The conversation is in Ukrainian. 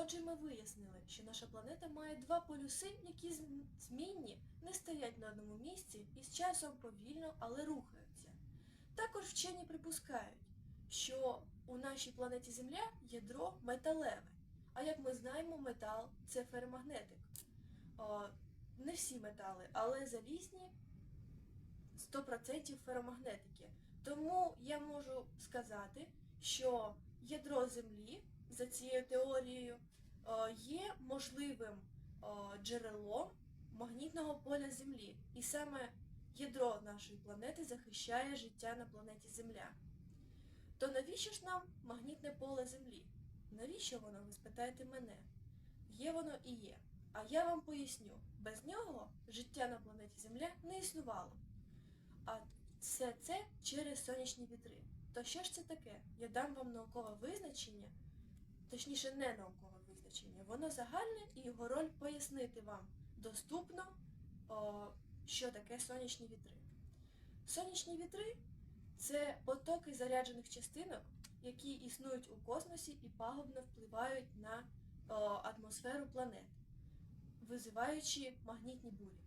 Отже, ми вияснили, що наша планета має два полюси, які змінні, не стоять на одному місці і з часом повільно, але рухаються. Також вчені припускають, що у нашій планеті Земля ядро металеве. А як ми знаємо, метал це феромагнетик. О, не всі метали, але залізні 100% феромагнетики. Тому я можу сказати, що ядро Землі за цією теорією є можливим е, джерелом магнітного поля Землі. І саме ядро нашої планети захищає життя на планеті Земля. То навіщо ж нам магнітне поле Землі? Навіщо воно, ви спитаєте мене? Є воно і є. А я вам поясню, без нього життя на планеті Земля не існувало. А все це через сонячні вітри. То що ж це таке? Я дам вам наукове визначення, точніше не наукове визначення. Воно загальне і його роль пояснити вам доступно, що таке сонячні вітри. Сонячні вітри це потоки заряджених частинок, які існують у космосі і пагубно впливають на атмосферу планет, визиваючи магнітні бурі.